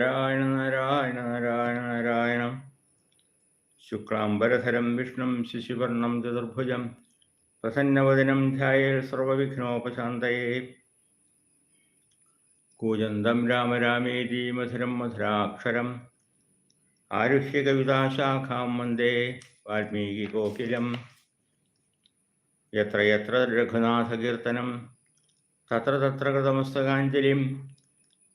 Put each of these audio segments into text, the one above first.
നാരായണ നാരായണ നാരായണ നാരായണം. ശുക്ലാംബരധരം വിഷ്ണും ശിശുവർണം ചതുർഭുജം. പ്രസന്നവദനം ധ്യായേ സർവവിഘ്നോപശാന്തയേ. കൂജന്തം രാമ രാമേതി മധുരം മധുരാക്ഷരം. ആരുഷ്യകവിതാശാഖാം വന്ദേ വാൽമീകികോകിലം യത്രയത്ര യത്ര യത്ര രഘുനാഥകീർത്തനം. തത്ര തത്ര കൃതമസ്തകാഞ്ജലിം.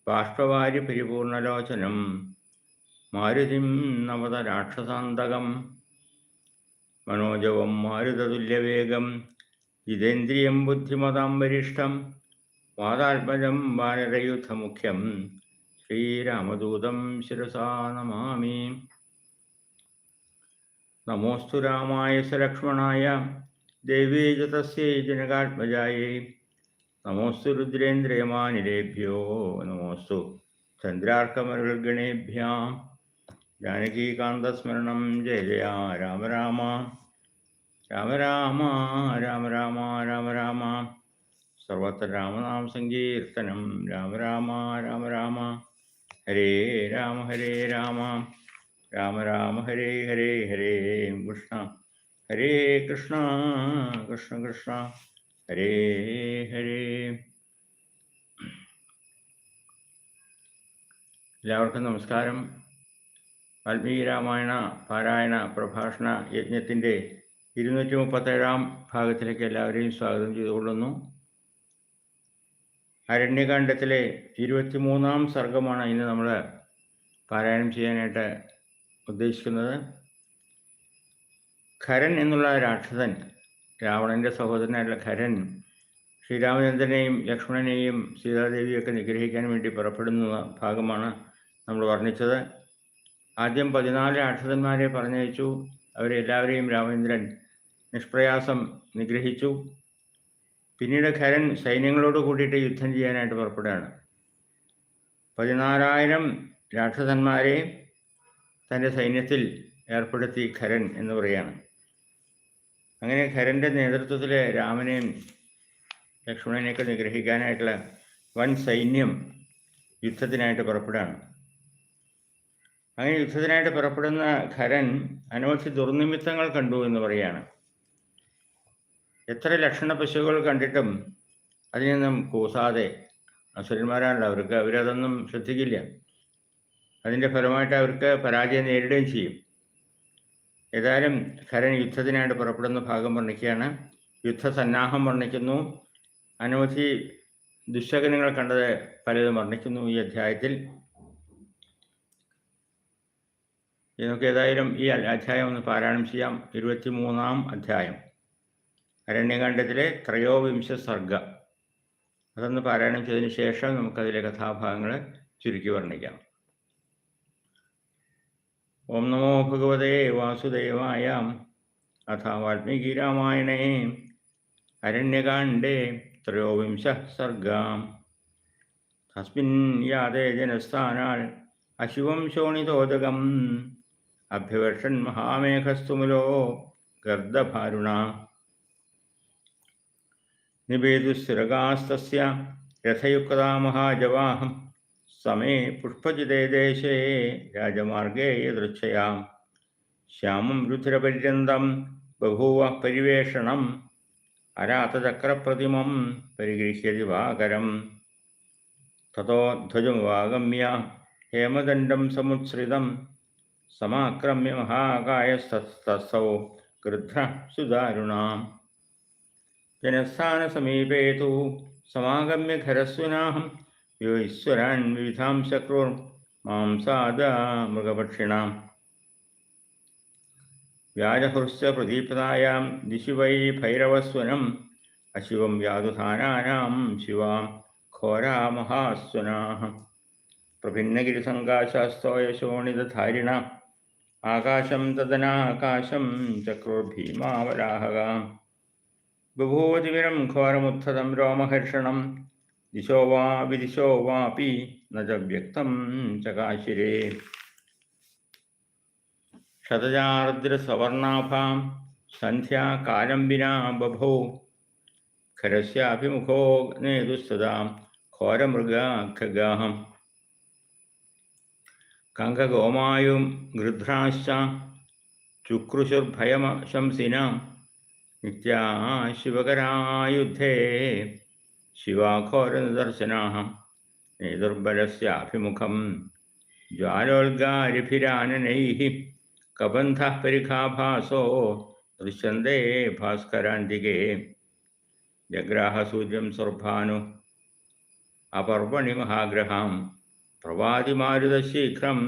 ബാഷ്പവാരി പരിപൂർണലോചനം മാരുതിം നവത രാക്ഷസാന്തകം. മനോജവം മാരുതതുല്യവേഗം ജിതേന്ദ്രിയം ബുദ്ധിമതാം വരിഷ്ഠം വാതാത്മജം വാനരയുദ്ധമുഖ്യം ശ്രീരാമദൂതം ശിരസാ നമാമി. നമോസ്തു രാമായ സലക്ഷ്മണായ ദേവീ ജനകാത്മജായേ ജനകാത്മജായൈ. നമോസ്തു രുദ്രേന്ദ്രയമാനിലേഭ്യോ നമോസ്തു ചന്ദ്രാർക്കമരുൾഗണേഭ്യാം. ജാനകീകാന്തസ്മരണം ജയ ജയ രാമ രാമ. രാമ രാമ രാമ രാമ രാമ രാമ. സർവത്ര രാമനാം സങ്കീർത്തനം രാമ രാമ രാമ രാമ. ഹരേ രാമ ഹരേ രാമ. രാമ രാമ ഹരേ ഹരേ ഹരേ കൃഷ്ണ. ഹരേ കൃഷ്ണ കൃഷ്ണ കൃഷ്ണ. ഹരേ ഹരേ. എല്ലാവർക്കും നമസ്കാരം. വാൽമീകി രാമായണ പാരായണ പ്രഭാഷണ യജ്ഞത്തിന്റെ ഇരുന്നൂറ്റി മുപ്പത്തേഴാം ഭാഗത്തിലേക്ക് എല്ലാവരെയും സ്വാഗതം ചെയ്തുകൊള്ളുന്നു. അരണ്യകാണ്ഡത്തിലെ ഇരുപത്തിമൂന്നാം സർഗമാണ് ഇന്ന് നമ്മൾ പാരായണം ചെയ്യാനായിട്ട് ഉദ്ദേശിക്കുന്നത്. ഖരൻ എന്നുള്ള രാക്ഷസൻ രാവണന്റെ സഹോദരനായിട്ടുള്ള ഖരൻ ശ്രീരാമചന്ദ്രനെയും ലക്ഷ്മണനെയും സീതാദേവിയൊക്കെ നിഗ്രഹിക്കാൻ വേണ്ടി പുറപ്പെടുന്ന ഭാഗമാണ് നമ്മൾ വർണിച്ചത്. ആദ്യം പതിനാല് രാക്ഷസന്മാരെ പറഞ്ഞയച്ചു. അവരെ എല്ലാവരെയും രാമചന്ദ്രൻ നിഷ്പ്രയാസം നിഗ്രഹിച്ചു. പിന്നീട് ഖരൻ സൈന്യങ്ങളോട് കൂടിയിട്ട് യുദ്ധം ചെയ്യാനായിട്ട് പുറപ്പെടുകയാണ്. പതിനാലായിരം രാക്ഷസന്മാരെ തന്റെ സൈന്യത്തിൽ ഏർപ്പെടുത്തി ഖരൻ എന്ന് പറയുകയാണ്. അങ്ങനെ ഖരന്റെ നേതൃത്വത്തിൽ രാമനെയും ലക്ഷ്മണനെയൊക്കെ നിഗ്രഹിക്കാനായിട്ടുള്ള വൻ സൈന്യം യുദ്ധത്തിനായിട്ട് പുറപ്പെടുകയാണ്. അങ്ങനെ യുദ്ധത്തിനായിട്ട് പുറപ്പെടുന്ന ഖരൻ അനവധി ദുർനിമിത്തങ്ങൾ കണ്ടു എന്ന് പറയുകയാണ്. എത്ര ലക്ഷണ പശുക്കൾ കണ്ടിട്ടും അതിൽ നിന്നും കൂസാതെ അസുരന്മാരാണല്ലോ അവർക്ക് അവരതൊന്നും ശ്രദ്ധിക്കില്ല. അതിന്റെ ഫലമായിട്ട് അവർക്ക് പരാജയം നേരിടുകയും ചെയ്യും. ഏതായാലും ഖരൻ യുദ്ധത്തിനായിട്ട് പുറപ്പെടുന്ന ഭാഗം വർണിക്കുകയാണ്. യുദ്ധസന്നാഹം വർണിക്കുന്നു. അനവധി ദുശകനങ്ങൾ കണ്ടത് പലതും വർണിക്കുന്നു ഈ അധ്യായത്തിൽ. നമുക്ക് ഏതായാലും ഈ അധ്യായം ഒന്ന് പാരായണം ചെയ്യാം. ഇരുപത്തി മൂന്നാം അധ്യായം. അരണ്യകാണ്ഡത്തിലെ ത്രയോവിംശ സർഗ. അതൊന്ന് പാരായണം ചെയ്തതിന് ശേഷം നമുക്കതിലെ കഥാഭാഗങ്ങൾ ചുരുക്കി വർണിക്കാം. ഓം നമോ ഭഗവതേ വാസുദേവായ. അഥ വാൽമീകി രാമായണേ. അരണ്യകാണ്ഡേ ത്രയോവിംശ സർഗാം. തസ്മിൻ യാതേ ജനസ്ഥാനാൽ അശിവം ശോണിതോദകം. അഭ്യവർഷൻ മഹാമേഘസ്തുമുലോ ഗർദഭാരുണ നിവേദുസ്ഥിരകാസ്തസ്യ രഥയുക്താ മഹാജവാഹം. സമേ പുഷ്പജിതേ ദേശേ രാജമാർഗേ യദൃച്ഛയാം. ശ്യാമം രുധിരപര്യന്തം ബഭൂവ പരിവേഷണം. അരാതചക്രപ്രതിമം പരിഗൃഹ്യ ദിവാകരം. തതോ ധ്വജമുവാഗമ്യ ഹേമദണ്ഡം സമുത്സൃതം. സമാക്രമ്യ മഹാകായസ്തസ്സൗ ഗൃധ്ര സുദാരുണാം ജനസ്ഥാനസമീപേ തു സമാഗമ്യ ഖരസ്വനാഹം യോശ്വരാൻ വിവിധാം ശക്രൂർ മാംസാദ മൃഗപക്ഷിണാം. വ്യാജഹൃശ്ച പ്രദീപതായാം ദിശു വൈ ഭൈരവസ്വനം അശിവം വ്യാതുധാനാനാം ശിവാം ഘോരാമഹാസ്വനാഹ. പ്രഭിന്നഗിരിസങ്കാശാസ്തോയശോണിതധാരിണ ആകാശം തദനാകാശം ചക്രോർഭീമാവരാഹകാം ബഭൂവതിവിരം ഘോരമുത്ഥതം രോമഹർഷണം ദിശോ വാ വിദിശോ വാപി നജ വ്യക്തം ചകാശിരേ ശതജാർദ്രസവർണാഭാം സന്ധ്യാകാലം വിനാ ബഭോ ഖരസ്യാഭിമുഖോ നേതുസ്തദാം ഘോരമൃഗാഖഗാഹം കങ്കഗോമായും ഗൃധ്രാശ്ച ചുക്രുശുർഭയമശംസിന നിത്യാ ശിവകരായുദ്ധേ ശിവാഘോരനിദർശനാ നേതുർബലസ്യാഭിമുഖം ജ്വാലോൽഗാരിഭിരാനനൈः കബന്ധ പരിഖാഭാസോ ദൃശ്യന്തേ ഭാസ്കരാന്തികേ. ജഗ്രാഹസൂര്യം സർഭാനു. അപർവണി മഹാഗ്രഹാം പ്രവാതിമാരുതശീഘ്രം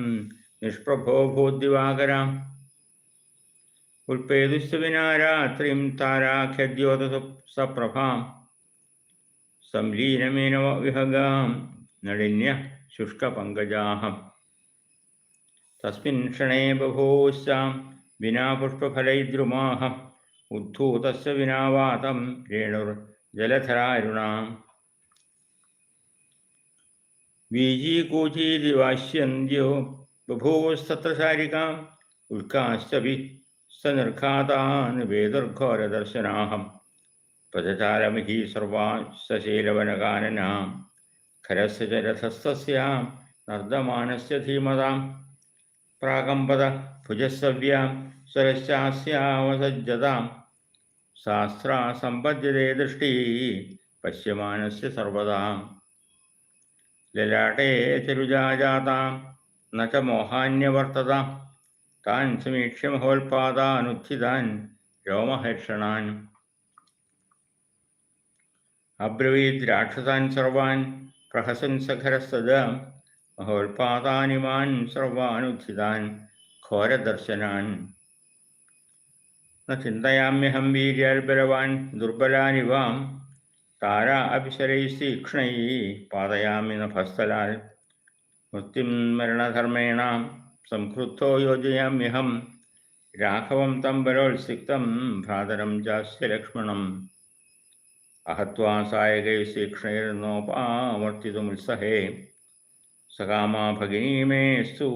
നിഷ്പ്രഭോ ഭൂദ്ദിവാകരാം ഉൽപേതുസ്തുവിനാരാത്രിം വിനാരാത്രിം താരാഖ്യദ്യോത സപ്രഭാം സംലീനമീനവ വിഹഗാം നളിന്യ ശുഷ്കപങ്കജാഹം. തസ്മിൻ ക്ഷണേ ബഭൂശ്ചാം വിനാ പുഷ്പഫലൈദ്രുമാഹ ഉദ്ധൂതസ്യ വിനാവാതം രേണുർ ജലധരാരുണാം. വീജീകൂചീതിവാശ്യന്ത്യോ ബഭൂവസ്തത്ര ശാരികാം ഉൽക്കാശ്ചപി സനിർഘാതാൻ വേദർഘോരദർശനാഹം. പദചാരമിഹി സർവാശീലവനകാനനാം ഖരസ്യ ച രഥസ്തസ്യാം നർദ്ദമാനസ്യ ധീമതാം പ്രാകമ്പത ഭുജസ്സവ്യാം സ്വരശ്ചാസ്യാവസജ്ജതാം ശാസ്ത്രാ ദൃഷ്ടി പശ്യമാനസ്യ സർവതാം. ലലാടേ ചരുജാജാതാം ന ച മോഹാന്യവർത്തതാം താൻ സമീക്ഷ്യ മഹോൽപാദാനുദ്ധിതാൻ രോമഹർഷണാൻ അബ്രവീത് രാക്ഷസാൻ സർവാൻ പ്രഹസൻ സഖരസ്തദാ മഹോൽപാദാനിമാൻ സർവാനുത്ഥിതാൻ ഘോരദർശനാൻ. ചിന്തയാമ്യഹം വീര്യാൽബലവാൻ ദുർബലാനിവാം താരാ അഭിശരൈസ്തീക്ഷ്ണൈ പാതയാമി നഭസ്തലാൽ മൃത്യും മരണധർമ്മേണ സംക്രുദ്ധോ യോജയാമ്യഹം രാഘവം തം ബലോത്സിക്തം ഭ്രാതരം ജാസ്യ ലക്ഷ്മണം അഹത്വാ സായകൈസ്തീക്ഷ്ണൈർനോപാവർത്തിതുമുത്സഹേ സകാമാ ഭഗിനീമേസ്തു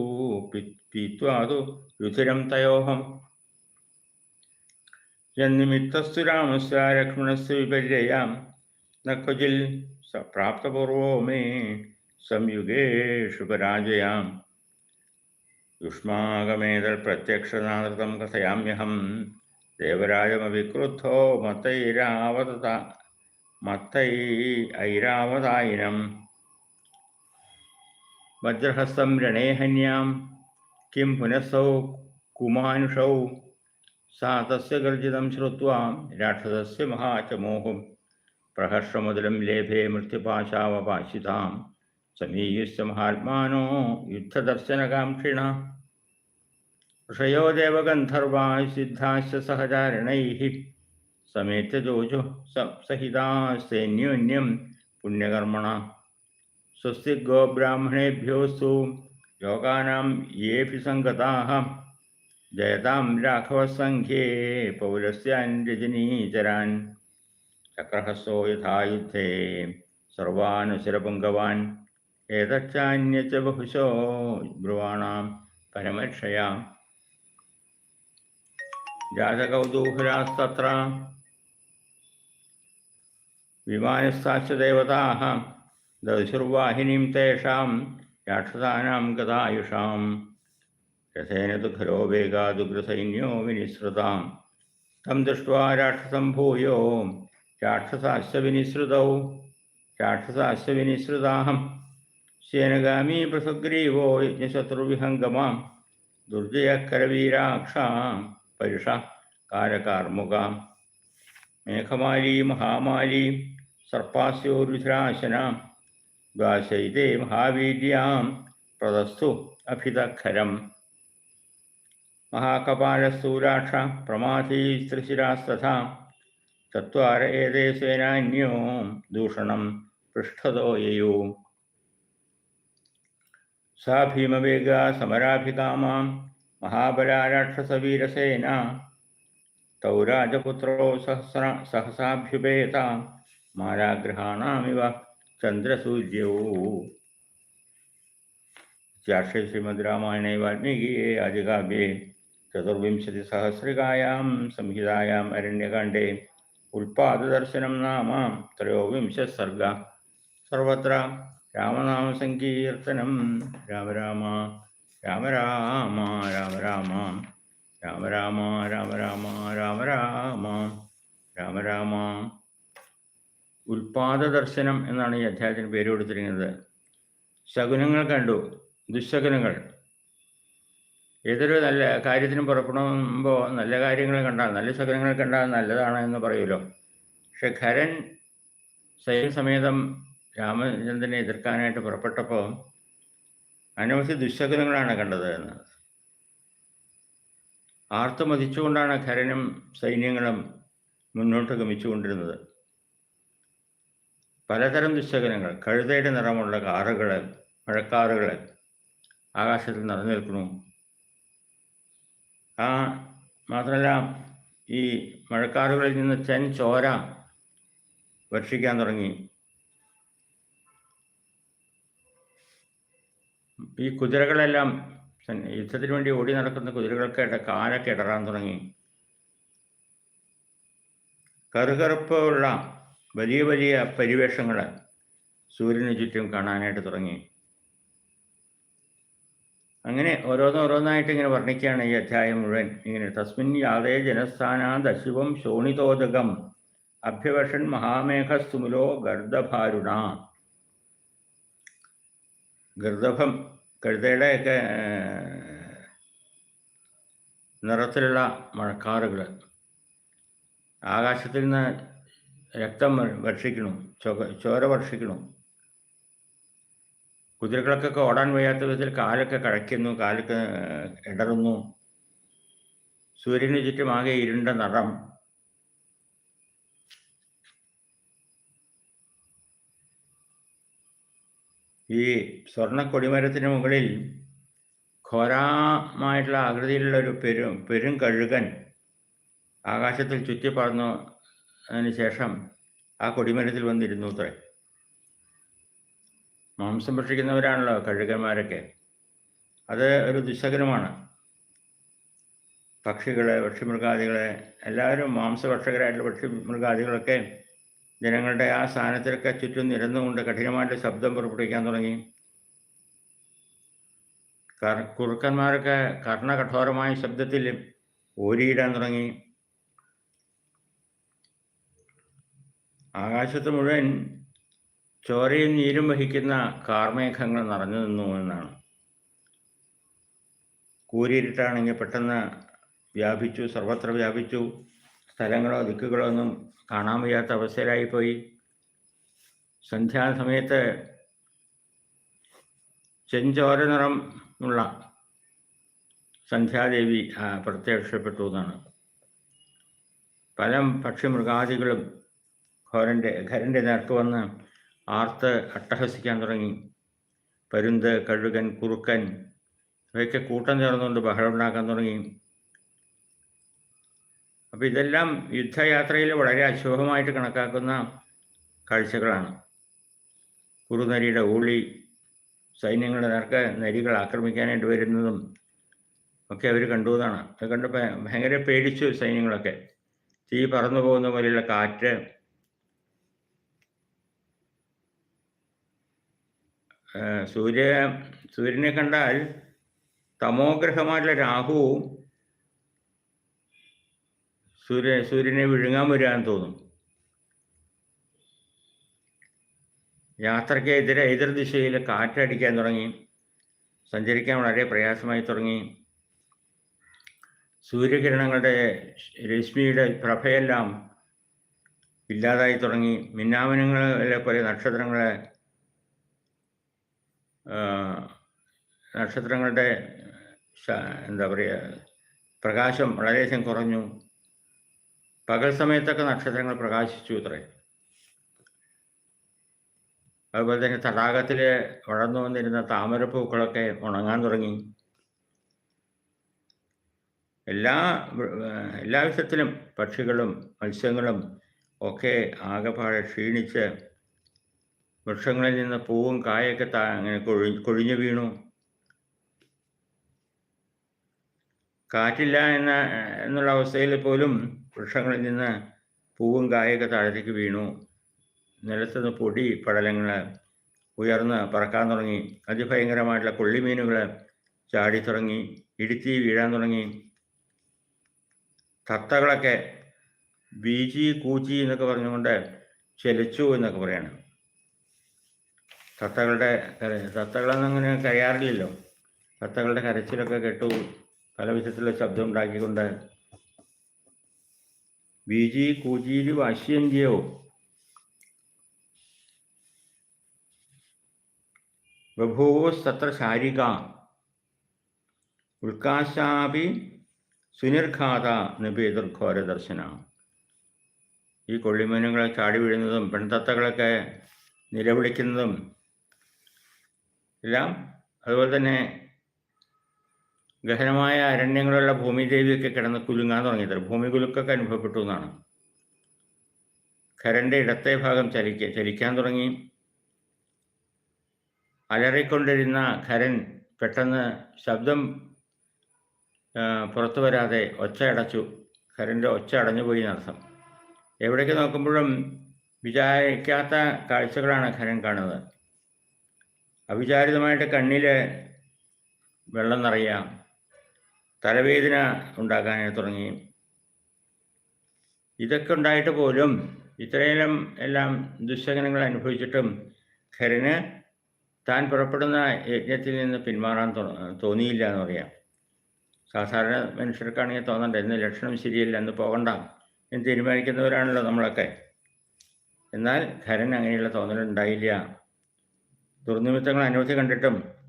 പീത്വാ തു രുധിരം തയോഹം യന്നിമിത്തസ്തു രാമസ്യ ലക്ഷ്മണസ് വിപര്യയാം നക്വചിൽ ക്വചിൽ സ പ്രാപ്തപൂർവോ മേ സംയുഗേഷു പരാജയാം യുഷ്മാകമേതൽ പ്രത്യക്ഷനാനൃതം കഥയാമ്യഹം ദേവരാജമവിക്രുദ്ധോ മത്തൈരാവത മത്തൈ ഐരാവതായിനം. വജ്രഹസ്തം രണേഹന്യാം. കിം പുനഃസൗ കുമാനുഷൗ. സാ തസ്യ ഗർജിതം ശ്രുത്വാ രാക്ഷസസ്യ മഹാചമോഹം. പ്രഹർഷമുതലം ലേഭേ മൃത്യുപാശാവപാശിതാം. സമീയുശ്ച മഹാത്മാനോ യുദ്ധദർശനകാംക്ഷിണ. ഋഷയോ ദേവഗന്ധർവാ സിദ്ധാശ്ച സഹചാരണൈः. समेत जो सब सहिता से न्यून्यम पुण्यकर्मण। स्वस्ति गोब्राह्मणेभ्यो सु योगा ये भी संगता जयतां राघवसङ्घ्ये पौरस्यान्यजनीचरान् चक्रहसो यथा युद्धे सर्वानुशिरपुङ्गवान्। बहुशो ब्रुवाण परमक्षया। जातकौतूहलास्तत्र विमानस्थाश्च देवताः ददशुर्वाहिनीं तेषां याक्षसानां गतायुषां रथेन तु खलो वेगादुग्रसैन्यो विनिसृतां। तं दृष्ट्वा राक्षसं भूयो। राक्षसाश्च विनिसृतौ। राक्षसाश्च विनिसृताहं। सेनगामी पृथुग्रीवो यज्ञशत्रुविहङ्गमां। दुर्जयकरवीराक्षां परिषा कारकार्मुकाम्। മേഘമാലി മഹാമാലി സർപ്പാസ്യോരുധരാശന ദ്വാശൈതേ മഹാവീര്യാം പ്രദസ്തു അഭിതഖരം മഹാകപാലസ്തൂരാക്ഷ പ്രമാഥീസ്ത്രിശിരാസ്തഥാ ചത്വാര ഏതേ സേനാന്യോ ദൂഷണം പൃഷ്ഠതോ യയൂ. സാ ഭീമവേഗ സമരാഭികാമാം മഹാബലാരാക്ഷസവീരസേന तौ राजपुत्रौ सहस्र, सहसाभ्युपेता मायागृहाणामिव चन्द्रसूर्यौ। इत्याशे श्रीमद्रामायणे वाल्मीकिये चतुर्विंशति सहस्रिकायां संहितायाम् अरण्यकाण्डे उल्पाददर्शनं नाम त्रयोविंशः सर्गः। सर्वत्र रामनामसङ्कीर्तनं। राम राम राम राम राम राम। രാമ രാമ രാമ രാമ രാമ രാമ രാമ രാമ. ഉൽപാദ ദർശനം എന്നാണ് ഈ അധ്യായത്തിന് പേര് കൊടുത്തിരിക്കുന്നത്. ശകുനങ്ങൾ കണ്ടു ദുശകുനങ്ങൾ. ഏതൊരു നല്ല കാര്യത്തിനും പുറപ്പെടുമ്പോൾ നല്ല കാര്യങ്ങൾ കണ്ടാൽ നല്ല ശകുനങ്ങൾ കണ്ടാൽ നല്ലതാണ് എന്ന് പറയുമല്ലോ. പക്ഷെ ഖരൻ സൈന്യസമേതം രാമചന്ദ്രനെ എതിർക്കാനായിട്ട് പുറപ്പെട്ടപ്പോൾ അനവധി ദുശകുനങ്ങളാണ് കണ്ടത് എന്ന്. ആർത്തു മതിച്ചുകൊണ്ടാണ് ഖരനും സൈന്യങ്ങളും മുന്നോട്ട് ഗമിച്ചുകൊണ്ടിരുന്നത്. പലതരം ദുശകനങ്ങൾ കഴുതയുടെ നിറമുള്ള കാറുകൾ മഴക്കാറുകൾ ആകാശത്തിൽ നിറഞ്ഞു നിൽക്കുന്നു ആ മാത്രമല്ല ഈ മഴക്കാറുകളിൽ നിന്ന് ചെൻ ചോര വർഷിക്കാൻ തുടങ്ങി. ഈ കുതിരകളെല്ലാം യുദ്ധത്തിന് വേണ്ടി ഓടി നടക്കുന്ന കുതിരകൾക്ക് ഇട കാലൊക്കെ ഇടറാൻ തുടങ്ങി. കറുകറുപ്പുള്ള വലിയ വലിയ പരിവേഷങ്ങൾ സൂര്യന് ചുറ്റും കാണാനായിട്ട് തുടങ്ങി. അങ്ങനെ ഓരോന്നോരോന്നായിട്ട് ഇങ്ങനെ വർണിക്കുകയാണ് ഈ അധ്യായം മുഴുവൻ. ഇങ്ങനെ തസ്മിൻ യാതേ ജനസ്ഥാന അശിവം ശോണിതോദകം അഭ്യവഷൻ മഹാമേഘസ്തുമുലോ ഗർദഭാരുണ ഗർദഭം കഴുതയുടെയൊക്കെ നിറത്തിലുള്ള മഴക്കാറുകൾ ആകാശത്തിൽ നിന്ന് രക്തം വർഷിക്കണം ചോര വർഷിക്കണം കുതിരകളൊക്കെ ഓടാൻ വയ്യാത്ത വിധത്തിൽ കാലൊക്കെ കഴയ്ക്കുന്നു കാലൊക്കെ ഇടറുന്നു സൂര്യന് ചുറ്റും ആകെ ഇരുണ്ട നിറം. ഈ സ്വർണ കൊടിമരത്തിന് മുകളിൽ ഘോരമായിട്ടുള്ള ആകൃതിയിലുള്ള ഒരു പെരും പെരും കഴുകൻ ആകാശത്തിൽ ചുറ്റി പറന്നു അതിന് ശേഷം ആ കൊടിമരത്തിൽ വന്നിരുന്നു അത്രേ. മാംസം ഭക്ഷിക്കുന്നവരാണല്ലോ കഴുകന്മാരൊക്കെ. അത് ഒരു ദുശകരമാണ് പക്ഷികളെ പക്ഷിമൃഗാദികളെ എല്ലാവരും മാംസഭക്ഷകരായിട്ടുള്ള പക്ഷിമൃഗാദികളൊക്കെ ജനങ്ങളുടെ ആ സ്ഥാനത്തിലൊക്കെ ചുറ്റും നിരന്നുകൊണ്ട് കഠിനമായിട്ട് ശബ്ദം പുറപ്പെടുവിക്കാൻ തുടങ്ങി. കുറുക്കന്മാരൊക്കെ കർണകഠോരമായ ശബ്ദത്തിൽ ഓരിയിടാൻ തുടങ്ങി. ആകാശത്ത് മുഴുവൻ ചോരയും നീരും വഹിക്കുന്ന കാർമേഘങ്ങൾ നിറഞ്ഞു നിന്നു എന്നാണ്. കൂരിരുട്ടാണെങ്കിൽ പെട്ടെന്ന് വ്യാപിച്ചു സർവത്ര വ്യാപിച്ചു സ്ഥലങ്ങളോ ദിക്കുകളോ ഒന്നും കാണാൻ വയ്യാത്ത അവസ്ഥയിലായിപ്പോയി. സന്ധ്യാസമയത്ത് ചെഞ്ചോര നിറം ഉള്ള സന്ധ്യാദേവി പ്രത്യക്ഷപ്പെട്ടു എന്നാണ്. പല പക്ഷിമൃഗാദികളും ഘോരന്റെ ഘരന്റെ നേർക്ക് വന്ന് ആർത്ത് അട്ടഹസിക്കാൻ തുടങ്ങി. പരുന്ത് കഴുകൻ കുറുക്കൻ ഇവയൊക്കെ കൂട്ടം ചേർന്നുകൊണ്ട് ബഹളം ഉണ്ടാക്കാൻ തുടങ്ങി. അപ്പോൾ ഇതെല്ലാം യുദ്ധയാത്രയിൽ വളരെ അശുഭമായിട്ട് കണക്കാക്കുന്ന കാഴ്ചകളാണ്. കുറുനരിയുടെ ഊളി സൈന്യങ്ങളുടെ നേർക്ക് നരികൾ ആക്രമിക്കാനായിട്ട് വരുന്നതും ഒക്കെ അവർ കണ്ടു എന്നാണ്. അത് കണ്ടപ്പോൾ ഭയങ്കര പേടിച്ചു സൈന്യങ്ങളൊക്കെ. തീ പറന്നു പോകുന്ന പോലെയുള്ള കാറ്റ്. സൂര്യ സൂര്യനെ കണ്ടാൽ തമോഗ്രഹമായിട്ടുള്ള രാഹു സൂര്യ സൂര്യനെ വിഴുങ്ങാൻ വരാൻ തോന്നും. യാത്രയ്ക്ക് എതിരെ ദിശയിൽ കാറ്റടിക്കാൻ തുടങ്ങി. സഞ്ചരിക്കാൻ വളരെ പ്രയാസമായി തുടങ്ങി. സൂര്യകിരണങ്ങളുടെ രശ്മിയുടെ പ്രഭയെല്ലാം ഇല്ലാതായി തുടങ്ങി. മിന്നാമനങ്ങളെ പോലെ നക്ഷത്രങ്ങളെ നക്ഷത്രങ്ങളുടെ എന്താ പറയുക പ്രകാശം വളരെയധികം കുറഞ്ഞു. പകൽ സമയത്തൊക്കെ നക്ഷത്രങ്ങൾ പ്രകാശിച്ചു ഇത്രേ. അതുപോലെ തന്നെ തടാകത്തിൽ വളർന്നു വന്നിരുന്ന താമരപ്പൂക്കളൊക്കെ ഉണങ്ങാൻ തുടങ്ങി. എല്ലാ എല്ലാ വിധത്തിലും പക്ഷികളും മത്സ്യങ്ങളും ഒക്കെ ആകെപ്പാടെ ക്ഷീണിച്ച് വൃക്ഷങ്ങളിൽ നിന്ന് പൂവും കായൊക്കെ താ അങ്ങനെ കൊഴി കൊഴിഞ്ഞു വീണു. കാറ്റില്ല എന്ന എന്നുള്ള അവസ്ഥയിൽ പോലും വൃക്ഷങ്ങളിൽ നിന്ന് പൂവും കായൊക്കെ താഴത്തേക്ക് വീണു. നിലത്തുനിന്ന് പൊടി പടലങ്ങൾ ഉയർന്ന് പറക്കാൻ തുടങ്ങി. അതിഭയങ്കരമായിട്ടുള്ള കൊള്ളിമീനുകൾ ചാടി തുടങ്ങി. ഇടുത്തി വീഴാൻ തുടങ്ങി. തത്തകളൊക്കെ ബീജി കൂച്ചി എന്നൊക്കെ പറഞ്ഞുകൊണ്ട് ചെലച്ചു എന്നൊക്കെ പറയാണ്. തത്തകളുടെ തത്തകളൊന്നും അങ്ങനെ കരയാറില്ലല്ലോ. തത്തകളുടെ കരച്ചിലൊക്കെ കേട്ടു. പല വിധത്തിലുള്ള ശബ്ദം ഉണ്ടാക്കിക്കൊണ്ട് ബീജി കൂജീരി വശ്യന്തിയോ ബഭൂവസ്തത്ര ശാരിക. ഉൽക്കാശാപി സുനിർഘാത നിപേതുർഘോര ദർശന. ഈ കൊള്ളിമീനുകളെ ചാടി വീഴുന്നതും പെൺതത്തകളൊക്കെ നിലവിളിക്കുന്നതും എല്ലാം അതുപോലെ തന്നെ ഗഹനമായ അരണ്യങ്ങളുള്ള ഭൂമിദേവിയൊക്കെ കിടന്ന് കുലുങ്ങാൻ തുടങ്ങിയത്. ഭൂമി കുലുക്കൊക്കെ അനുഭവപ്പെട്ടു എന്നാണ്. ഖരന്റെ ഇടത്തെ ഭാഗം ചലിക്ക ചലിക്കാൻ തുടങ്ങി. അലറിക്കൊണ്ടിരുന്ന ഖരൻ പെട്ടെന്ന് ശബ്ദം പുറത്തു വരാതെ ഒച്ച അടച്ചു. ഖരന്റെ ഒച്ച അടഞ്ഞുപോയി എന്നർത്ഥം എവിടേക്ക് നോക്കുമ്പോഴും വിചാരിക്കാത്ത കാഴ്ചകളാണ് ഖരൻ കാണുന്നത്. അവിചാരിതമായിട്ട് കണ്ണിൽ വെള്ളം നിറയാം തലവേദന ഉണ്ടാക്കാനായി തുടങ്ങി. ഇതൊക്കെ ഉണ്ടായിട്ട് പോലും ഇത്രയെല്ലാം എല്ലാം ദുശകനങ്ങൾ അനുഭവിച്ചിട്ടും ഖരന് താൻ പുറപ്പെടുന്ന യജ്ഞത്തിൽ നിന്ന് പിന്മാറാൻ തോന്നിയില്ല എന്ന് പറയാം. സാധാരണ മനുഷ്യർക്കാണെങ്കിൽ തോന്നണ്ട ഇന്ന് ലക്ഷണം ശരിയല്ല എന്ന് പോകണ്ട. എന്ന് തീരുമാനിക്കുന്നവരാണല്ലോ നമ്മളൊക്കെ. എന്നാൽ ഖരൻ അങ്ങനെയുള്ള തോന്നലുണ്ടായില്ല. ദുർനിമിത്തങ്ങൾ അനവധി കണ്ടിട്ടും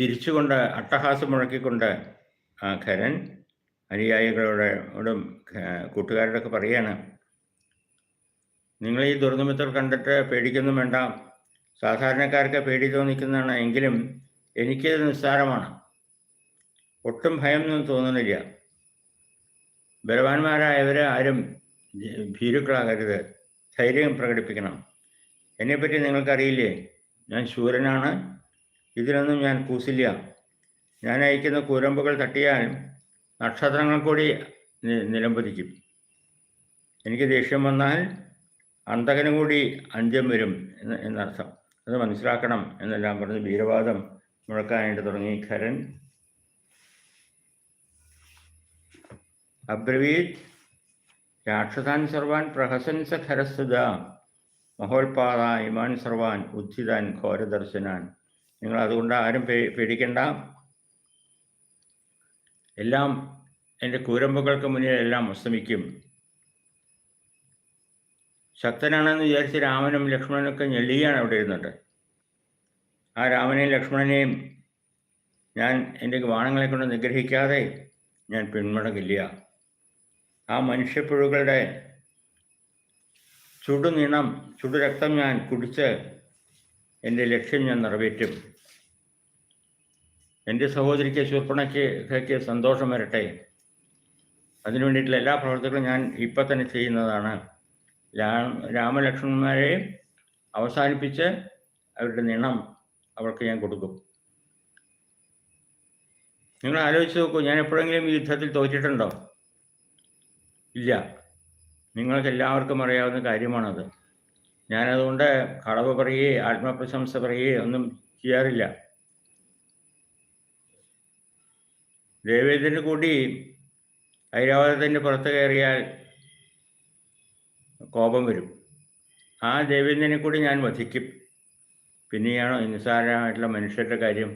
ചിരിച്ചുകൊണ്ട് അട്ടഹാസം മുഴക്കിക്കൊണ്ട് ഖരൻ അനുയായികളോടും കൂട്ടുകാരോടൊക്കെ പറയാണ് നിങ്ങൾ ഈ ദുർനിമിത്തർ കണ്ടിട്ട് പേടിക്കൊന്നും വേണ്ട. സാധാരണക്കാർക്ക് പേടി തോന്നിക്കുന്നതാണ് എങ്കിലും എനിക്കത് നിസ്സാരമാണ്. ഒട്ടും ഭയമൊന്നും തോന്നുന്നില്ല. ബലവാന്മാരായവർ ആരും ഭീരുക്കളാകരുത്. ധൈര്യം പ്രകടിപ്പിക്കണം. എന്നെപ്പറ്റി നിങ്ങൾക്കറിയില്ലേ? ഞാൻ ശൂരനാണ്. ഇതിനൊന്നും ഞാൻ കൂസില്ല. ഞാൻ അയക്കുന്ന കൂരമ്പുകൾ തട്ടിയാൽ നക്ഷത്രങ്ങൾ കൂടി നിലംപതിക്കും. എനിക്ക് ദേഷ്യം വന്നാൽ അന്തകനും കൂടി അന്ത്യം വരും എന്ന് എന്നർത്ഥം. അത് മനസ്സിലാക്കണം എന്നെല്ലാം പറഞ്ഞ് വീരവാദം മുഴക്കാനായിട്ട് തുടങ്ങി ഖരൻ. അബ്രവീത് രാക്ഷസാൻ സർവാൻ പ്രഹസൻസ ഖരസ്തുത മഹോൽപാദ ഇമാൻ സർവാൻ ഉദ്ധിതാൻ ഘോരദർശനാൻ. നിങ്ങൾ അതുകൊണ്ട് ആരും പേടിക്കണ്ട. എല്ലാം എന്റെ കൂരമ്പുകൾക്ക് മുന്നിൽ എല്ലാം അസ്തമിക്കും. ശക്തനാണെന്ന് വിചാരിച്ച് രാമനും ലക്ഷ്മണനൊക്കെ ഞെള്ളിയാണ് അവിടെ ഇരുന്നിട്ട്. ആ രാമനെയും ലക്ഷ്മണനെയും ഞാൻ എന്റെ ബാണങ്ങളെ കൊണ്ട് നിഗ്രഹിക്കാതെ ഞാൻ പിന്മടങ്ങില്ല. ആ മനുഷ്യപ്പുഴുകളുടെ ചുടുനിണം ചുടുരക്തം ഞാൻ കുടിച്ച് എന്റെ ലക്ഷ്യം ഞാൻ നിറവേറ്റും. എന്റെ സഹോദരിക്ക് ശൂർപ്പണയ്ക്ക് സന്തോഷം വരട്ടെ. അതിനു വേണ്ടിയിട്ടുള്ള എല്ലാ പ്രവർത്തികളും ഞാൻ ഇപ്പം തന്നെ ചെയ്യുന്നതാണ്. രാമലക്ഷ്മണന്മാരെ അവസാനിപ്പിച്ച് അവരുടെ നിണം അവർക്ക് ഞാൻ കൊടുക്കും. നിങ്ങൾ ആലോചിച്ച് നോക്കൂ ഞാൻ എപ്പോഴെങ്കിലും ഈ യുദ്ധത്തിൽ തോറ്റിട്ടുണ്ടോ? ഇല്ല. നിങ്ങൾക്ക് എല്ലാവർക്കും അറിയാവുന്ന കാര്യമാണത്. ഞാനതുകൊണ്ട് കളവ് പറയുകയെ ആത്മപ്രശംസ പറയുകയെ ഒന്നും ചെയ്യാറില്ല. ദേവേന്ദ്രന് കൂടി ഐരാവതത്തിന്റെ പുറത്ത് കയറിയാൽ കോപം വരും. ആ ദേവേന്ദ്രനെ കൂടി ഞാൻ വധിക്കും. പിന്നെയാണോ നിസ്സാരമായിട്ടുള്ള മനുഷ്യരുടെ കാര്യം.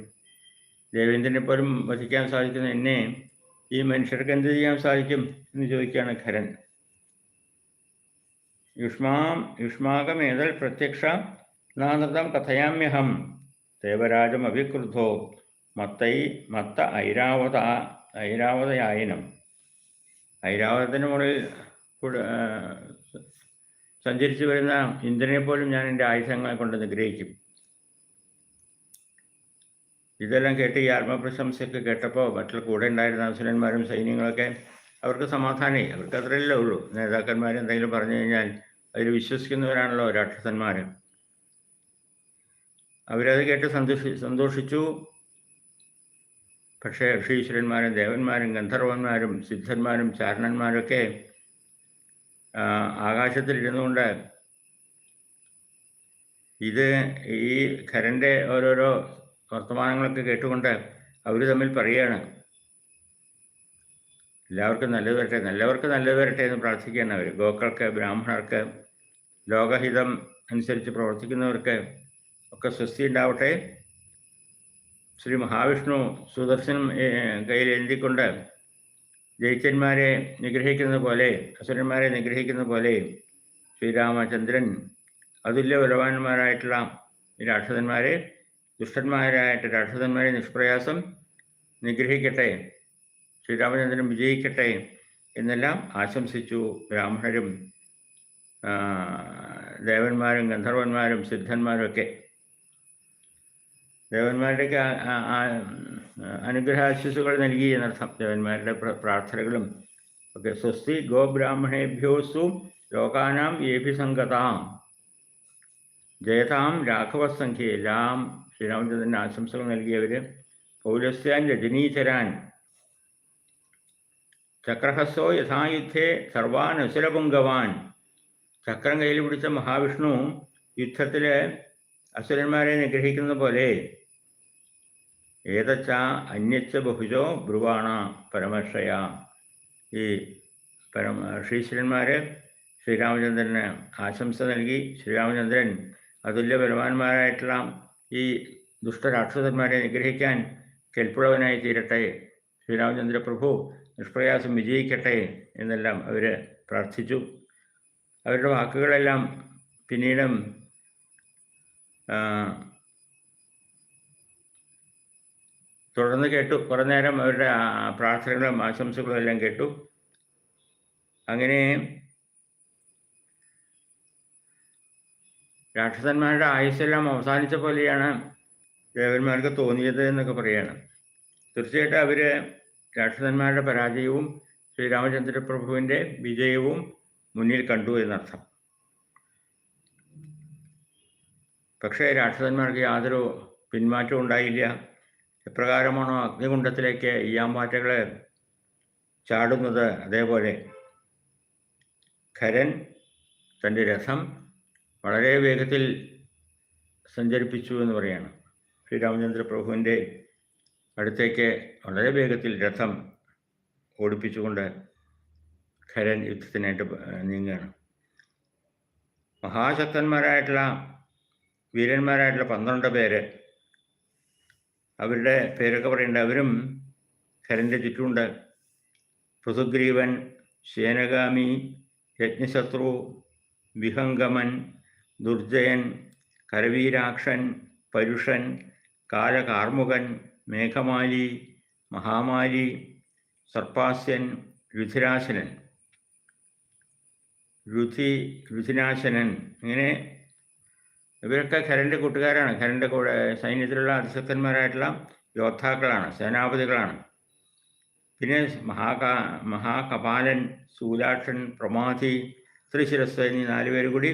ദേവേന്ദ്രനെ പോലും വധിക്കാൻ സാധിക്കുന്ന എന്നെ ഈ മനുഷ്യർക്ക് എന്ത് ചെയ്യാൻ സാധിക്കും എന്ന് ചോദിക്കുകയാണ് ഖരൻ. യുഷ്മാം യുഷ്മാകമേതൽ പ്രത്യക്ഷ നാനൃതം കഥയാമ്യഹം ദേവരാജം അവിക്രുദ്ധോ മത്തൈ മത്ത ഐരാവത ഐരാവതയായനം ഐരാവതത്തിന് മുകളിൽ സഞ്ചരിച്ചു വരുന്ന ഇന്ദ്രനെ പോലും ഞാൻ എന്റെ ആയുധങ്ങളെ കൊണ്ട് നിഗ്രഹിക്കും. ഇതെല്ലാം കേട്ട് ഈ ആത്മപ്രശംസയൊക്കെ കേട്ടപ്പോൾ മറ്റുള്ള കൂടെ ഉണ്ടായിരുന്ന അസുരന്മാരും സൈന്യങ്ങളൊക്കെ അവർക്ക് സമാധാനമായി. അവർക്ക് അത്രയല്ലേ ഉള്ളൂ. നേതാക്കന്മാർ എന്തെങ്കിലും പറഞ്ഞു കഴിഞ്ഞാൽ അതിൽ വിശ്വസിക്കുന്നവരാണല്ലോ രാക്ഷസന്മാർ അവരത് കേട്ട് സന്തോഷി സന്തോഷിച്ചു. പക്ഷേ ഋഷീശ്വരന്മാരും ദേവന്മാരും ഗന്ധർവന്മാരും സിദ്ധന്മാരും ചാരണന്മാരൊക്കെ ആകാശത്തിലിരുന്നു ആകാശത്തിലിരുന്നുകൊണ്ട് ഇത് ഈ ഖരന്റെ ഓരോരോ വർത്തമാനങ്ങളൊക്കെ കേട്ടുകൊണ്ട് അവർ തമ്മിൽ പറയുകയാണ്. എല്ലാവർക്കും നല്ലത് വരട്ടെ നല്ലവർക്ക് നല്ലത് വരട്ടെ എന്ന് പ്രാർത്ഥിക്കുകയാണ് അവർ ഗോക്കൾക്ക് ബ്രാഹ്മണർക്ക് ലോകഹിതം അനുസരിച്ച് പ്രവർത്തിക്കുന്നവർക്ക് ഒക്കെ സ്വസ്തി ഉണ്ടാവട്ടെ. ശ്രീ മഹാവിഷ്ണു സുദർശനം എഴുതിക്കൊണ്ട് ജയിച്ചന്മാരെ നിഗ്രഹിക്കുന്നത് പോലെ അസുരന്മാരെ നിഗ്രഹിക്കുന്ന പോലെ ശ്രീരാമചന്ദ്രൻ അതുല്യ ബലവാന്മാരായിട്ടുള്ള രാക്ഷസന്മാരെ ദുഷ്ടന്മാരായിട്ട് രാക്ഷസന്മാരെ നിഷ്പ്രയാസം നിഗ്രഹിക്കട്ടെ ശ്രീരാമചന്ദ്രൻ വിജയിക്കട്ടെ എന്നെല്ലാം ആശംസിച്ചു ബ്രാഹ്മണരും ദേവന്മാരും ഗന്ധർവന്മാരും സിദ്ധന്മാരും ഒക്കെ. ദേവന്മാരുടെയൊക്കെ അനുഗ്രഹാശിസുകൾ നൽകി എന്നർത്ഥം ദേവന്മാരുടെ പ്രാർത്ഥനകളും ഒക്കെ സ്വസ്തി ഗോബ്രാഹ്മണേഭ്യോസ്തു ലോകാനാം ഏഭിസംഗതാം ജയതാം രാഘവസംഖ്യ എല്ലാം ശ്രീരാമചന്ദ്രന്റെ ആശംസകൾ നൽകിയവർ പൗരസ്യാൻ രജനീചരാൻ ചക്രഹസ്സോ യഥായുദ്ധേ സർവാൻ അസുരപുങ്കവാൻ ചക്രം കയ്യിൽ പിടിച്ച മഹാവിഷ്ണു യുദ്ധത്തിൽ അസുരന്മാരെ നിഗ്രഹിക്കുന്ന പോലെ ഏതച്ച അന്യച്ച ബഹുജോ ബ്രുവാണ പരമർഷയ ഈ പരമ ഋഷീശ്വരന്മാർ ശ്രീരാമചന്ദ്രന് ആശംസ നൽകി. ശ്രീരാമചന്ദ്രൻ അതുല്യ ബലവാന്മാരായിട്ടുള്ള ഈ ദുഷ്ടരാക്ഷസന്മാരെ നിഗ്രഹിക്കാൻ കെൽപ്പുള്ളവനായി തീരട്ടെ. ശ്രീരാമചന്ദ്ര പ്രഭു നിഷ്പ്രയാസം വിജയിക്കട്ടെ എന്നെല്ലാം അവർ പ്രാർത്ഥിച്ചു. അവരുടെ വാക്കുകളെല്ലാം പിന്നീടും തുടർന്ന് കേട്ടു. കുറേ നേരം അവരുടെ പ്രാർത്ഥനകളും ആശംസകളും എല്ലാം കേട്ടു. അങ്ങനെ രാക്ഷസന്മാരുടെ ആയുസ്സെല്ലാം അവസാനിച്ച പോലെയാണ് ദേവന്മാർക്ക് തോന്നിയത് എന്നൊക്കെ പറയാണ്. തീർച്ചയായിട്ടും അവർ രാക്ഷസന്മാരുടെ പരാജയവും ശ്രീരാമചന്ദ്ര പ്രഭുവിന്റെ വിജയവും മുന്നിൽ കണ്ടു എന്നർത്ഥം. പക്ഷേ രാക്ഷസന്മാർക്ക് യാതൊരു പിന്മാറ്റവും ഉണ്ടായില്ല. എപ്രകാരമാണോ അഗ്നികുണ്ഡത്തിലേക്ക് ഈയാമ്പാറ്റകൾ ചാടുന്നത്? അതേപോലെ ഖരൻ തന്റെ രഥം വളരെ വേഗത്തിൽ സഞ്ചരിപ്പിച്ചു എന്ന് പറയാണ്. ശ്രീരാമചന്ദ്ര പ്രഭുവിന്റെ അടുത്തേക്ക് വളരെ വേഗത്തിൽ രഥം ഓടിപ്പിച്ചുകൊണ്ട് ഖരൻ യുദ്ധത്തിനായിട്ട് നീങ്ങുകയാണ്. മഹാശക്തന്മാരായിട്ടുള്ള വീരന്മാരായിട്ടുള്ള പന്ത്രണ്ട് പേര് അവരുടെ പേരൊക്കെ പറയേണ്ട അവരും ഖരന്റെ ചുറ്റുമുണ്ട്. പൃഥുഗ്രീവൻ സേനഗാമി യജ്ഞശത്രു വിഹംഗമൻ ദുർജയൻ കരവീരാക്ഷൻ പരുഷൻ കാലകാർമുകൻ മേഘമാലി മഹാമാലി സർപ്പാസ്യൻ രുധിരാശനൻ. രുധി രുധിനാശനൻ ഇങ്ങനെ ഇവരൊക്കെ ഖരന്റെ കൂട്ടുകാരാണ്. ഖരന്റെ കൂടെ സൈന്യത്തിലുള്ള അതിശക്തന്മാരായിട്ടുള്ള യോദ്ധാക്കളാണ് സേനാപതികളാണ്. പിന്നെ മഹാകാ മഹാകപാലൻ ശൂലാക്ഷൻ പ്രമാധി ത്രിശിരസ് എന്നീ നാലുപേരും കൂടി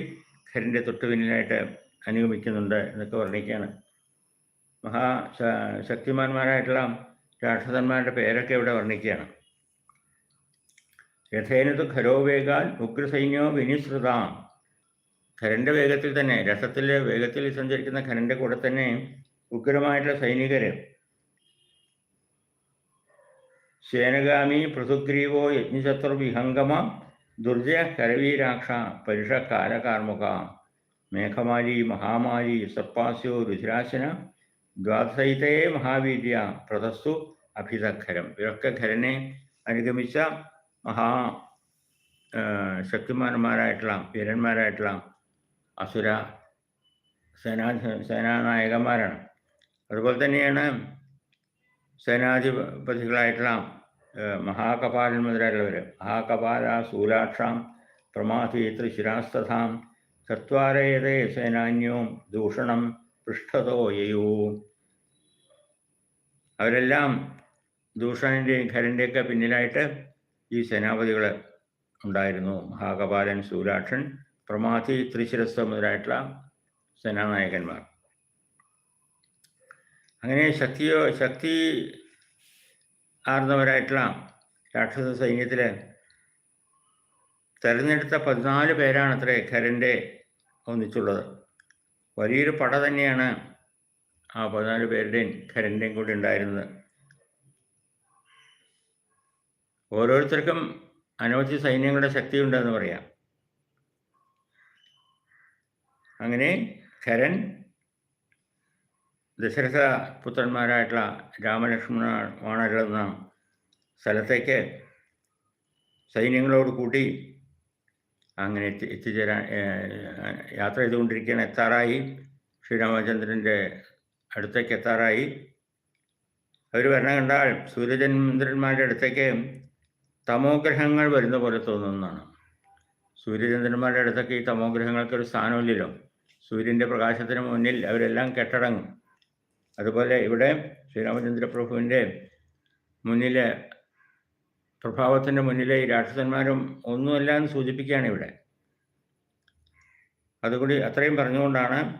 ഖരന്റെ തൊട്ടു പിന്നിലായിട്ട് അനുഗമിക്കുന്നുണ്ട് എന്നൊക്കെ വർണിക്കുകയാണ്. മഹാ ശക്തിമാന്മാരായിട്ടുള്ള രാക്ഷസന്മാരുടെ പേരൊക്കെ ഇവിടെ വർണിക്കുകയാണ്. രഥേനത് ഖരോവേഗാൽ ഉഗ്രസൈന്യോ വിനിസൃതാം ഖരന്റെ വേഗത്തിൽ തന്നെ രസത്തിലെ വേഗത്തിൽ സഞ്ചരിക്കുന്ന ഖരന്റെ കൂടെ തന്നെ ഉഗ്രമായിട്ടുള്ള സൈനികർ സേനഗാമി പൃഥുഗ്രീവോ യജ്ഞശത്രു വിഹംഗമ ദുർജയ കരവീരാക്ഷ പരുഷ കാലകാർമുക മേഘമാലി മഹാമാലി സർപ്പാസ്യോ രുചിരാശന ദ്വാദശൈതേ മഹാവീര്യ പ്രതസ്തു അഭിതഖരം ഇവരൊക്കെ ഖരനെ അനുഗമിച്ച മഹാ ശക്തിമാന്മാരായിട്ടുള്ള വീരന്മാരായിട്ടുള്ള അസുര സേനാ സേനാനായകന്മാരാണ്. അതുപോലെ തന്നെയാണ് സേനാധിപതികളായിട്ടുള്ള മഹാകപാലൻ മുതലായിട്ടുള്ളവർ. മഹാകപാല ശൂലാക്ഷാം പ്രമാധി ത്രിശിരാസ്തഥാം ചത്വാരേതേ സേനാന്യവും ദൂഷണം പൃഷ്ഠതോ യയൂ. അവരെല്ലാം ദൂഷണന്റെയും ഖരന്റെയൊക്കെ പിന്നിലായിട്ട് ഈ സേനാപതികൾ ഉണ്ടായിരുന്നു. മഹാകപാലൻ ശൂലാക്ഷൻ പ്രമാധി ത്രിശിരസ് മുതലായിട്ടുള്ള സേനാനായകന്മാർ. അങ്ങനെ ശക്തിയോ ശക്തി ആർന്നവരായിട്ടുള്ള രാക്ഷസ സൈന്യത്തിൽ തെരഞ്ഞെടുത്ത പതിനാല് പേരാണ് അത്രേ ഖരന്റെ ഒന്നിച്ചുള്ളത്. വലിയൊരു പട തന്നെയാണ് ആ പതിനാല് പേരുടെയും ഖരന്റെയും കൂടി ഉണ്ടായിരുന്നത്. ഓരോരുത്തർക്കും അനവധി സൈന്യങ്ങളുടെ ശക്തിയുണ്ടെന്ന് പറയാം. അങ്ങനെ ഖരൻ ദശരഥ പുത്രന്മാരായിട്ടുള്ള രാമലക്ഷ്മണ വാണരുന്ന സ്ഥലത്തേക്ക് സൈന്യങ്ങളോട് കൂട്ടി അങ്ങനെ എത്തി എത്തിച്ചേരാൻ യാത്ര ചെയ്തുകൊണ്ടിരിക്കുകയാണ്. എത്താറായി. ശ്രീരാമചന്ദ്രന്റെ അടുത്തേക്ക് എത്താറായി. അവർ വരണം കണ്ടാൽ സൂര്യചന്ദ്രന്മാരുടെ അടുത്തേക്ക് തമോഗ്രഹങ്ങൾ വരുന്ന പോലെ തോന്നുന്നതാണ്. സൂര്യചന്ദ്രന്മാരുടെ അടുത്തൊക്കെ ഈ തമോഗ്രഹങ്ങൾക്ക് ഒരു സ്ഥാനമില്ലല്ലോ. സൂര്യന്റെ പ്രകാശത്തിന് മുന്നിൽ അവരെല്ലാം കെട്ടടങ്ങും. അതുപോലെ ഇവിടെ ശ്രീരാമചന്ദ്രപ്രഭുവിന്റെ മുന്നിലെ പ്രഭാവത്തിന്റെ മുന്നിലെ ഈ രാക്ഷസന്മാരും ഒന്നുമല്ല എന്ന് സൂചിപ്പിക്കുകയാണ് ഇവിടെ. അതുകൂടി അത്രയും പറഞ്ഞുകൊണ്ടാണ്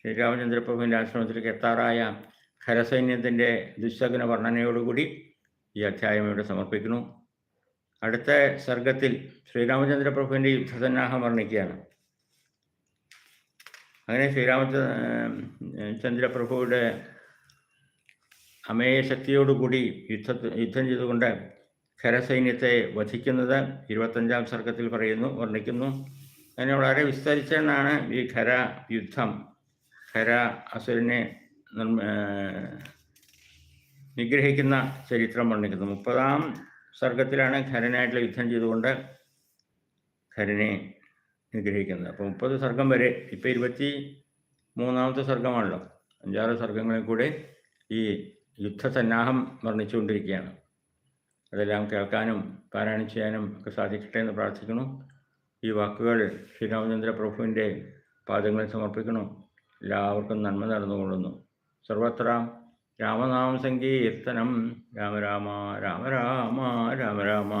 ശ്രീരാമചന്ദ്രപ്രഭുവിന്റെ ആശ്രമത്തിലേക്ക് എത്താറായ ഖരസൈന്യത്തിന്റെ ദുശ്ശകന വർണനയോടുകൂടി ഈ അധ്യായം ഇവിടെ സമർപ്പിക്കുന്നു. അടുത്ത സർഗത്തിൽ ശ്രീരാമചന്ദ്രപ്രഭുവിന്റെ യുദ്ധസന്നാഹം വർണിക്കുകയാണ്. അങ്ങനെ ശ്രീരാമചന്ദ്ര പ്രഭുവിടെ അമേയ ശക്തിയോടുകൂടി യുദ്ധ യുദ്ധം ചെയ്തുകൊണ്ട് ഖരസൈന്യത്തെ വധിക്കുന്നത് ഇരുപത്തഞ്ചാം സർഗത്തിൽ പറയുന്നു വർണിക്കുന്നു. അതിനെ വളരെ വിസ്തരിച്ചാണ് ഈ ഖര യുദ്ധം. ഖര അസുരനെ നിഗ്രഹിക്കുന്ന ചരിത്രം വർണിക്കുന്നത് മുപ്പതാം സർഗത്തിലാണ് ഖരനായിട്ടുള്ള യുദ്ധം ചെയ്തുകൊണ്ട് ഖരനെ നിഗ്രഹിക്കുന്നത് അപ്പോൾ മുപ്പത് സർഗം വരെ ഇപ്പോൾ ഇരുപത്തി മൂന്നാമത്തെ സർഗമാണല്ലോ. അഞ്ചാറ് സർഗങ്ങളിൽ കൂടെ ഈ യുദ്ധസന്നാഹം വർണിച്ചുകൊണ്ടിരിക്കുകയാണ്. അതെല്ലാം കേൾക്കാനും പാരായണം ചെയ്യാനും ഒക്കെ സാധിക്കട്ടെ എന്ന് പ്രാർത്ഥിക്കുന്നു. ഈ വാക്കുകൾ ശ്രീരാമചന്ദ്ര പ്രഭുവിന്റെ പാദങ്ങളിൽ സമർപ്പിക്കണം. എല്ലാവർക്കും നന്മ നടന്നുകൊള്ളുന്നു. സർവത്ര രാമനാമ സങ്കീർത്തനം രാമ രാമ രാമ രാമ രാമ രാമ.